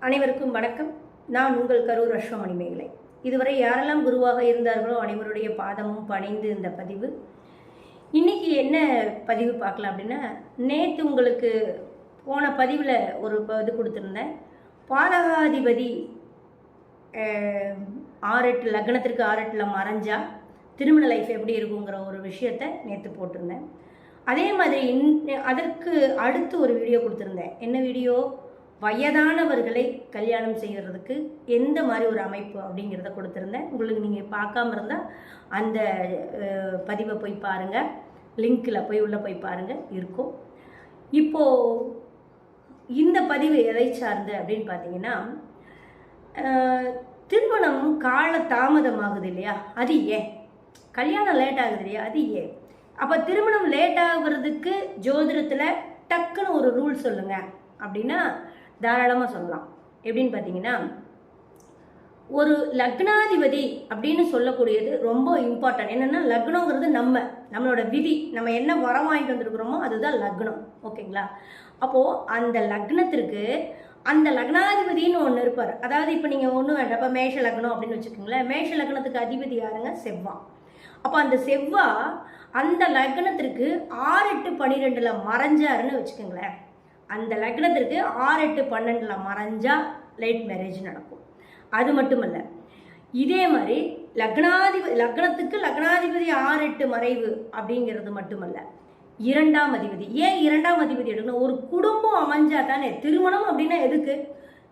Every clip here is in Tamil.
அனைவருக்கும் வணக்கம். நான் உங்கள் கரூர் அஸ்வமணி மேகலை. இதுவரை யாரெல்லாம் குருவாக இருந்தார்களோ அனைவருடைய பாதமும் பணிந்து இந்த பதிவு. இன்னைக்கு என்ன பதிவு பார்க்கலாம் அப்படின்னா நேற்று உங்களுக்கு போன பதிவில் ஒரு ப- இது கொடுத்துருந்தேன். பாதகாதிபதி அஹ், லக்னத்திற்கு ஆறு மறைஞ்சா திருமண லைஃப் எப்படி இருக்குங்கிற ஒரு விஷயத்த நேற்று போட்டிருந்தேன். அதே மாதிரி இன் அதற்கு அடுத்து ஒரு வீடியோ கொடுத்துருந்தேன். என்ன வீடியோ வயதானவர்களை கல்யாணம் செய்கிறதுக்கு எந்த மாதிரி ஒரு அமைப்பு அப்படிங்கிறத கொடுத்துருந்தேன். உங்களுக்கு நீங்கள் பார்க்காம இருந்தால் அந்த பதிவை போய் பாருங்கள் லிங்க்கில் போய் உள்ளே போய் பாருங்கள் இருக்கும். இப்போது இந்த பதிவு எதை சார்ந்து அப்படின்னு பார்த்தீங்கன்னா திருமணம் கால தாமதமாகுது இல்லையா? அது ஏன்? கல்யாணம் லேட் ஆகுது இல்லையா? அது ஏன்? அப்போ திருமணம் லேட் ஆகுறதுக்கு ஜோதிடத்தில் டக்குன்னு ஒரு ரூல் சொல்லுங்கள் அப்படின்னா தாராளமாக சொல்லலாம். எப்படின்னு பார்த்தீங்கன்னா ஒரு லக்னாதிபதி அப்படின்னு சொல்லக்கூடியது ரொம்ப இம்பார்ட்டன்ட் என்னென்னா லக்னங்கிறது நம்ம நம்மளோட விதி. நம்ம என்ன வரம் வாங்கிட்டு வந்திருக்கிறோமோ அதுதான் லக்னம். ஓகேங்களா? அப்போது அந்த லக்னத்திற்கு அந்த லக்னாதிபதின்னு ஒன்று இருப்பார். அதாவது இப்போ நீங்கள் ஒன்றும் வேண்டாம். இப்போ மேஷ லக்னம் அப்படின்னு வச்சுக்கோங்களேன். மேஷ லக்னத்துக்கு அதிபதி யாருங்க? செவ்வா. அப்போ அந்த செவ்வா அந்த லக்னத்திற்கு ஆறு எட்டு பன்னிரெண்டில் மறைஞ்சாருன்னு வச்சுக்கோங்களேன். அந்த லக்னத்திற்கு ஆறு எட்டு பன்னெண்டில் மறைஞ்சால் லேட் மேரேஜ் நடக்கும். அது மட்டும் இல்லை இதே மாதிரி லக்னாதிபதி லக்னத்துக்கு லக்னாதிபதி ஆறு எட்டு மறைவு அப்படிங்கிறது மட்டுமல்ல இரண்டாம் அதிபதி. ஏன் இரண்டாம் அதிபதி எடுக்கணும்? ஒரு குடும்பம் அமைஞ்சா தானே திருமணம் அப்படின்னா எதுக்கு?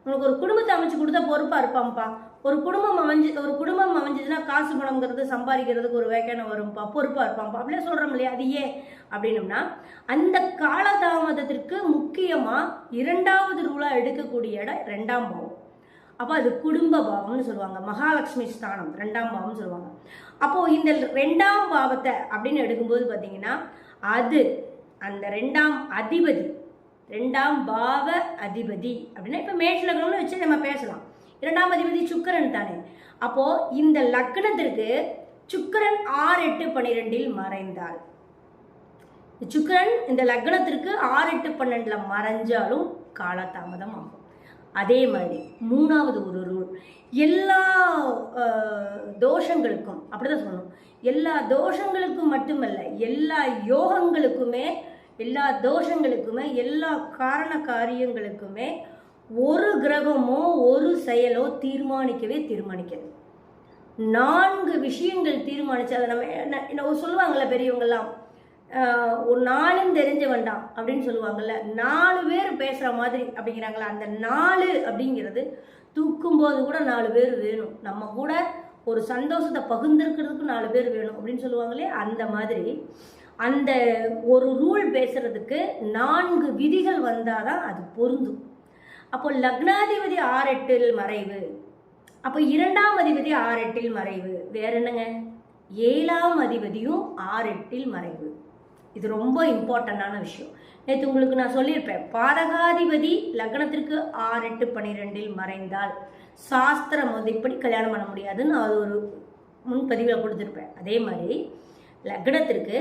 உனக்கு ஒரு குடும்பத்தை அமைச்சு கொடுத்தா பொறுப்பாக இருப்பான்ப்பா. ஒரு குடும்பம் அமைஞ்சு ஒரு குடும்பம் அமைஞ்சதுன்னா காசு பணம்ங்கிறது சம்பாதிக்கிறதுக்கு ஒரு வேக்கான வரும்பா பொறுப்பாக இருப்பான்ப்பா அப்படியே சொல்கிறோம் இல்லையா அது ஏன்? அப்படின்னம்னா அந்த காலதாமதத்திற்கு முக்கியமாக இரண்டாவது ரூலா எடுக்கக்கூடிய இடம் ரெண்டாம் பாவம். அப்போ அது குடும்ப பாவம்னு சொல்லுவாங்க மகாலட்சுமி ஸ்தானம் ரெண்டாம் பாவம்னு சொல்லுவாங்க. அப்போது இந்த ரெண்டாம் பாவத்தை அப்படின்னு எடுக்கும்போது பார்த்தீங்கன்னா அது அந்த ரெண்டாம் அதிபதி ரெண்டாம் பாவ அதிபதி அப்படின்னா இப்போ மேட்டில் இருக்கிறவங்களும் வச்சு நம்ம பேசலாம். இரண்டாம் அதிபதி சுக்கிரன் தானே. அப்போ இந்த லக்னத்திற்கு சுக்கரன் ஆறு எட்டு பன்னிரெண்டில் மறைந்தால் சுக்கரன் இந்த லக்னத்திற்கு ஆறு எட்டு பன்னெண்டுல மறைஞ்சாலும் காலதாமதம் ஆகும். அதே மாதிரி மூணாவது ஒரு ரூல். எல்லா தோஷங்களுக்கும் அப்படிதான் சொல்லணும். எல்லா தோஷங்களுக்கும் மட்டுமல்ல எல்லா யோகங்களுக்குமே எல்லா தோஷங்களுக்குமே எல்லா காரண காரியங்களுக்குமே ஒரு கிரகமோ ஒரு செயலோ தீர்மானிக்கவே தீர்மானிக்கிறது நான்கு விஷயங்கள் தீர்மானிச்சு அதை நம்ம என்ன- என்ன பெரியவங்கெல்லாம் ஒரு நாளும் தெரிஞ்ச வேண்டாம் அப்படின்னு சொல்லுவாங்கல்ல நாலு பேர் பேசுகிற மாதிரி அப்படிங்கிறாங்களா அந்த நாலு அப்படிங்கிறது தூக்கும்போது கூட நாலு பேர் வேணும். நம்ம கூட ஒரு சந்தோஷத்தை பகிர்ந்துருக்கிறதுக்கு நாலு பேர் வேணும் அப்படின்னு சொல்லுவாங்களே அந்த மாதிரி. அந்த ஒரு ரூல் பேசுறதுக்கு நான்கு விதிகள் வந்தாதான் அது பொருந்தும். அப்போ லக்னாதிபதி ஆறெட்டில் மறைவு. அப்போ இரண்டாம் அதிபதி ஆறெட்டில் மறைவு. வேற என்னங்க? ஏழாம் அதிபதியும் ஆறெட்டில் மறைவு. இது ரொம்ப இம்பார்ட்டண்டான விஷயம். நேற்று உங்களுக்கு நான் சொல்லியிருப்பேன் பாதகாதிபதி லக்னத்திற்கு ஆறு எட்டு பன்னிரெண்டில் மறைந்தால் சாஸ்திரம் வந்து இப்படி கல்யாணம் பண்ண முடியாதுன்னு அது ஒரு முன்பதிவில் கொடுத்துருப்பேன். அதே மாதிரி லக்னத்திற்கு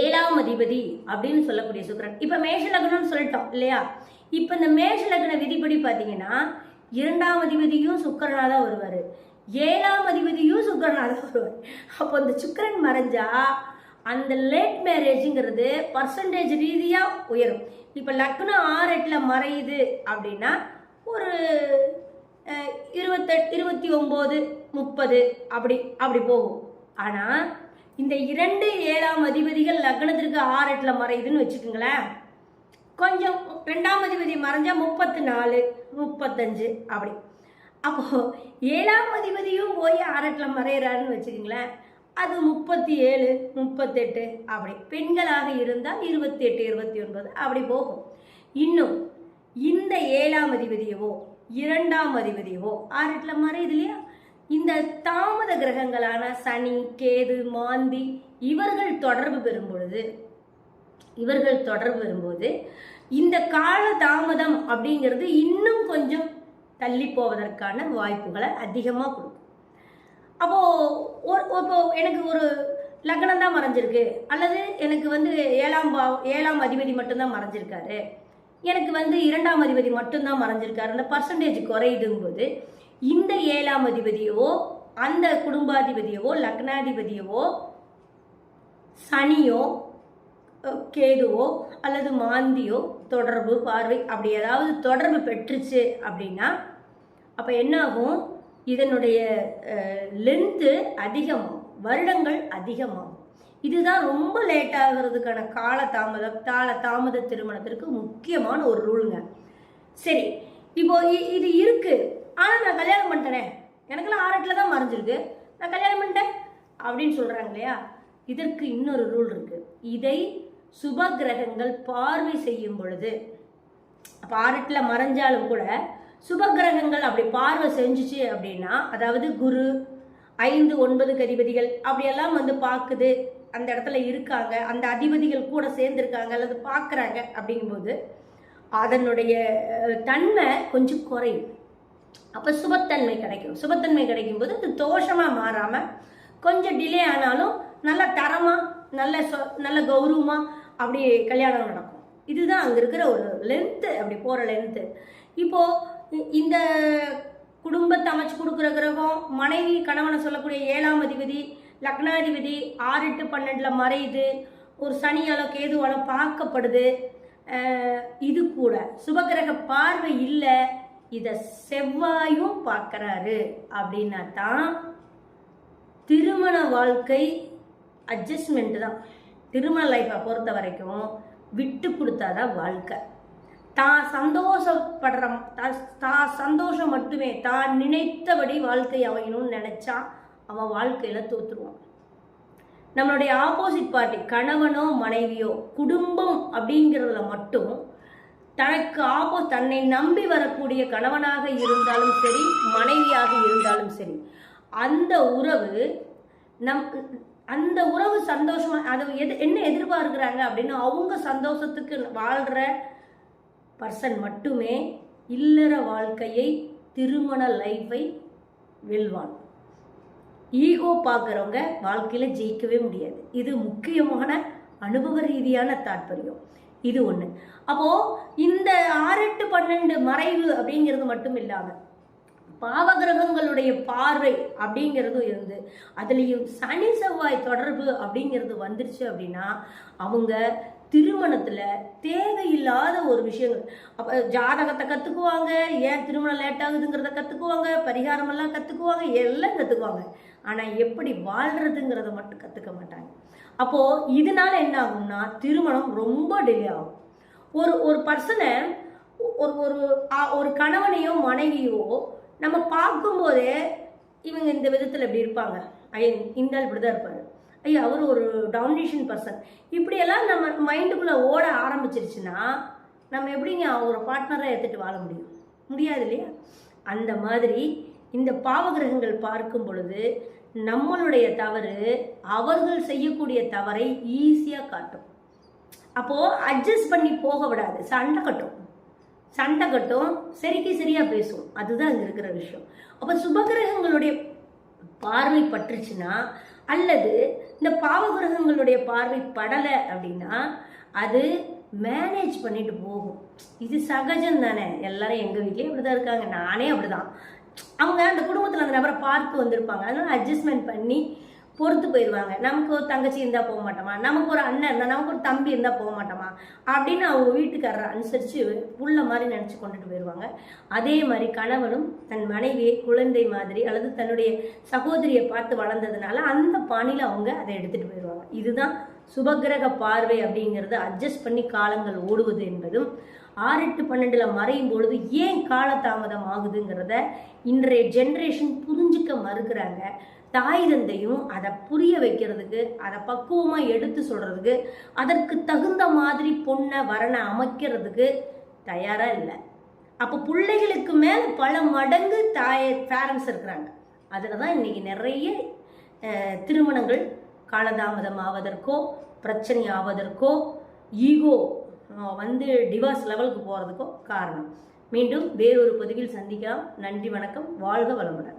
ஏழாம் அதிபதி அப்படின்னு சொல்லக்கூடிய சுக்கரன். இப்போ மேஷ லக்னம்னு சொல்லிட்டோம் இல்லையா? இப்போ இந்த மேஷ லக்ன விதிப்படி பார்த்தீங்கன்னா இரண்டாம் அதிபதியும் சுக்கரனாக தான் வருவார். ஏழாம் அதிபதியும் சுக்கரனாக தான் வருவார். அப்போ இந்த சுக்கரன் மறைஞ்சா அந்த லேட் மேரேஜுங்கிறது பர்சன்டேஜ் ரீதியாக உயரும். இப்போ லக்னம் ஆறு எட்டில் மறையுது அப்படின்னா ஒரு இருபத்தெட் இருபத்தெட்டு இருபத்தி ஒம்பது முப்பது அப்படி அப்படி போகும். ஆனால் இந்த இரண்டு ஏழாம் அதிபதிகள் லக்னத்திற்கு ஆறு எட்டில் மறையுதுன்னு வச்சுக்கோங்களேன். கொஞ்சம் ரெண்டாம் அதிபதி மறைஞ்சா முப்பத்தி நாலு முப்பத்தஞ்சு அப்படி. அப்போ ஏழாம் அதிபதியும் போய் ஆறட்டில் மறையிறாருன்னு வச்சுக்கோங்களேன். அது முப்பத்தி ஏழு முப்பத்தெட்டு அப்படி. பெண்களாக இருந்தால் இருபத்தி எட்டு இருபத்தி ஒன்பது அப்படி போகும். இன்னும் இந்த ஏழாம் அதிபதியவோ இரண்டாம் அதிபதியவோ ஆரட்டில் மறையுது இல்லையா? இந்த தாமத கிரகங்களான சனி கேது மாந்தி இவர்கள் தொடர்பு பெறும் பொழுது இவர்கள் தொடர்பு வரும்போது இந்த கால தாமதம் அப்படிங்கிறது இன்னும் கொஞ்சம் தள்ளி போவதற்கான வாய்ப்புகளை அதிகமாக கொடுக்கும். அப்போ ஒரு இப்போ எனக்கு ஒரு லக்னம் தான் மறைஞ்சிருக்கு. அல்லது எனக்கு வந்து ஏழாம் பா ஏழாம் அதிபதி மட்டும்தான் மறைஞ்சிருக்காரு. எனக்கு வந்து இரண்டாம் அதிபதி மட்டும்தான் மறைஞ்சிருக்காரு. அந்த பர்சன்டேஜ் குறையுதுங்கும்போது இந்த ஏழாம் அதிபதியவோ அந்த குடும்பாதிபதியவோ லக்னாதிபதியவோ சனியோ கேதுவோ அல்லது மாந்தியோ தொடர்பு பார்வை அப்படி ஏதாவது தொடர்பு பெற்றுச்சு அப்படின்னா அப்போ என்னாகும்? இதனுடைய லென்த்து அதிகமாகும் வருடங்கள் அதிகமாகும். இதுதான் ரொம்ப லேட் ஆகிறதுக்கான கால தாமதம் கால தாமத திருமணத்திற்கு முக்கியமான ஒரு ரூலுங்க சரி இப்போ இது இருக்குது ஆனால் நான் கல்யாணம் பண்ணிட்டேனே. எனக்கெல்லாம் ஆறட்டில் தான் மறைஞ்சிருக்கு. நான் கல்யாணம் பண்ணிட்டேன் அப்படின்னு சொல்கிறாங்க இல்லையா? இதற்கு இன்னொரு ரூல் இருக்கு. இதை சுப கிரகங்கள் பார்வை செய்யும் பொழுது அப்போ ஆறட்டில் மறைஞ்சாலும் கூட சுப கிரகங்கள் அப்படி பார்வை செஞ்சுச்சு அப்படின்னா அதாவது குரு ஐந்து ஒன்பது கதிபதிகள் அப்படியெல்லாம் வந்து பார்க்குது. அந்த இடத்துல இருக்காங்க. அந்த அதிபதிகள் கூட சேர்ந்துருக்காங்க அல்லது பார்க்குறாங்க அப்படிங்கும்போது அதனுடைய தன்மை கொஞ்சம் குறையும். அப்போ சுபத்தன்மை கிடைக்கும். சுபத்தன்மை கிடைக்கும்போது அது தோஷமாக மாறாமல் கொஞ்சம் டிலே ஆனாலும் நல்ல தரமாக நல்ல சொ நல்ல கௌரவமாக அப்படி கல்யாணம் நடக்கும். இதுதான் அங்கே இருக்கிற ஒரு லென்த்து அப்படி போகிற லென்த்து இப்போது இந்த குடும்பத்தை அமைச்சு கொடுக்குற கிரகம் மனைவி கணவனை சொல்லக்கூடிய ஏழாம் அதிபதி லக்னாதிபதி ஆறு எட்டு பன்னெண்டில் மறையுது. ஒரு சனியாலோ கேதுவாலோ பார்க்கப்படுது. இது கூட சுபகிரக பார்வை இல்லை. இதை செவ்வாயும் பார்க்குறாரு அப்படின்னா தான் திருமண வாழ்க்கை அட்ஜஸ்ட்மெண்ட் தான். திருமண லைஃப்பை பொறுத்த வரைக்கும் விட்டு கொடுத்தாதான் வாழ்க்கை. தான் சந்தோஷப்படுற தான் தான் சந்தோஷம் மட்டுமே தான் நினைத்தபடி வாழ்க்கை அமையணும்னு நினச்சா அவன் வாழ்க்கையில் தோற்றுருவான் நம்மளுடைய ஆப்போசிட் பார்ட்டி கணவனோ மனைவியோ குடும்பம் அப்படிங்கிறதுல மட்டும் தனக்கு ஆப்போ தன்னை நம்பி வரக்கூடிய கணவனாக இருந்தாலும் சரி மனைவியாக இருந்தாலும் சரி அந்த உறவு நம் அந்த உறவு சந்தோஷமா அது எது என்ன எதிர்பார்க்குறாங்க அப்படின்னு அவங்க சந்தோஷத்துக்கு வாழ்கிற பர்சன் மட்டுமே இல்லற வாழ்க்கையை திருமண லைஃபை வெல்வான். ஈகோ பார்க்குறவங்க வாழ்க்கையில் ஜெயிக்கவே முடியாது. இது முக்கியமான அனுபவ ரீதியான தாற்பயம். இது ஒன்று அப்போது இந்த ஆறு எட்டு பன்னெண்டு மறைவு அப்படிங்கிறது மட்டும் இல்லாமல் பாவகிரகங்களுடைய பார்வை அப்படிங்கிறது இருந்து அதுலேயும் சனி செவ்வாய் தொடர்பு அப்படிங்கிறது வந்துருச்சு அப்படின்னா அவங்க திருமணத்தில் தேவையில்லாத ஒரு விஷயங்கள். அப்போ ஜாதகத்தை கற்றுக்குவாங்க ஏன் திருமணம் லேட் ஆகுதுங்கிறத கற்றுக்குவாங்க பரிகாரமெல்லாம் கற்றுக்குவாங்க எல்லாம் கற்றுக்குவாங்க ஆனால் எப்படி வாழ்கிறதுங்கிறத மட்டும் கற்றுக்க மாட்டாங்க. அப்போது இதனால என்ன ஆகும்னா திருமணம் ரொம்ப டிலே ஆகும். ஒரு ஒரு பர்சனை ஒரு ஒரு ஒரு கணவனையோ மனைவியோ நம்ம பார்க்கும்போதே இவங்க இந்த விதத்தில் இப்படி இருப்பாங்க. ஐயா இந்த இப்படி தான் இருப்பார். ஐயா அவர் ஒரு டவுனேஷன் பர்சன் இப்படியெல்லாம் நம்ம மைண்டுக்குள்ளே ஓட ஆரம்பிச்சிருச்சுன்னா நம்ம எப்படிங்க ஒரு பார்ட்னராக எடுத்துகிட்டு வாழ முடியும்? முடியாது இல்லையா? அந்த மாதிரி இந்த பாவகிரகங்கள் பார்க்கும் பொழுது நம்மளுடைய தவறு அவர்கள் செய்யக்கூடிய தவறை ஈஸியாக காட்டும். அப்போது அட்ஜஸ்ட் பண்ணி போக விடாது. சண்டை கட்டும். சண்டை கட்டும் சரிக்கு சரியாக பேசும். அதுதான் அங்கே இருக்கிற விஷயம். அப்போ சுபகிரகங்களுடைய பார்வை பட்டுருச்சுன்னா அல்லது இந்த பாவகிரகங்களுடைய பார்வை படலை அப்படின்னா அது மேனேஜ் பண்ணிட்டு போகும். இது சகஜம் தானே எல்லாரும் எங்கள் வீட்லேயும் அப்படி தான் இருக்காங்க. நானே அப்படிதான். அவங்க அந்த குடும்பத்தில் அந்த நபரை பார்த்து வந்திருப்பாங்க. அதனால அட்ஜஸ்ட்மெண்ட் பண்ணி பொறுத்து போயிடுவாங்க. நமக்கு ஒரு தங்கச்சி இருந்தால் போக மாட்டோமா? நமக்கு ஒரு அண்ணன் இருந்தால் நமக்கு ஒரு தம்பி இருந்தால் போக மாட்டோமா? அப்படின்னு அவங்க வீட்டுக்காரரை அனுசரித்து புள்ள மாதிரி நினச்சி கொண்டுட்டு போயிடுவாங்க. அதே மாதிரி கணவனும் தன் மனைவியை குழந்தை மாதிரி அல்லது தன்னுடைய சகோதரியை பார்த்து வளர்ந்ததுனால அந்த பாணியில் அவங்க அதை எடுத்துகிட்டு போயிடுவாங்க. இதுதான் சுபகிரக பார்வை அப்படிங்கிறது அட்ஜஸ்ட் பண்ணி காலங்கள் ஓடுவது என்பதும் ஆறு எட்டு பன்னெண்டில் மறையும் பொழுது ஏன் காலதாமதம் ஆகுதுங்கிறத இன்றைய ஜென்ரேஷன் புரிஞ்சுக்க மறுக்கிறாங்க. தாய் தந்தையும் அதை புரிய வைக்கிறதுக்கு அதை பக்குவமாக எடுத்து சொல்கிறதுக்கு அதற்கு தகுந்த மாதிரி பொண்ணை வரனை அமைக்கிறதுக்கு தயாராக இல்லை. அப்போ பிள்ளைகளுக்கு மேலே பல மடங்கு தாய் பேரண்ட்ஸ் இருக்கிறாங்க. அதில் தான் இன்றைக்கி நிறைய திருமணங்கள் காலதாமதம் ஆவதற்கோ பிரச்சனை ஆவதற்கோ ஈகோ வந்து டிவோர்ஸ் லெவலுக்கு போகிறதுக்கோ காரணம். மீண்டும் வேறொரு பதிவில் சந்திக்கலாம். நன்றி வணக்கம். வாழ்க வளமுடன்.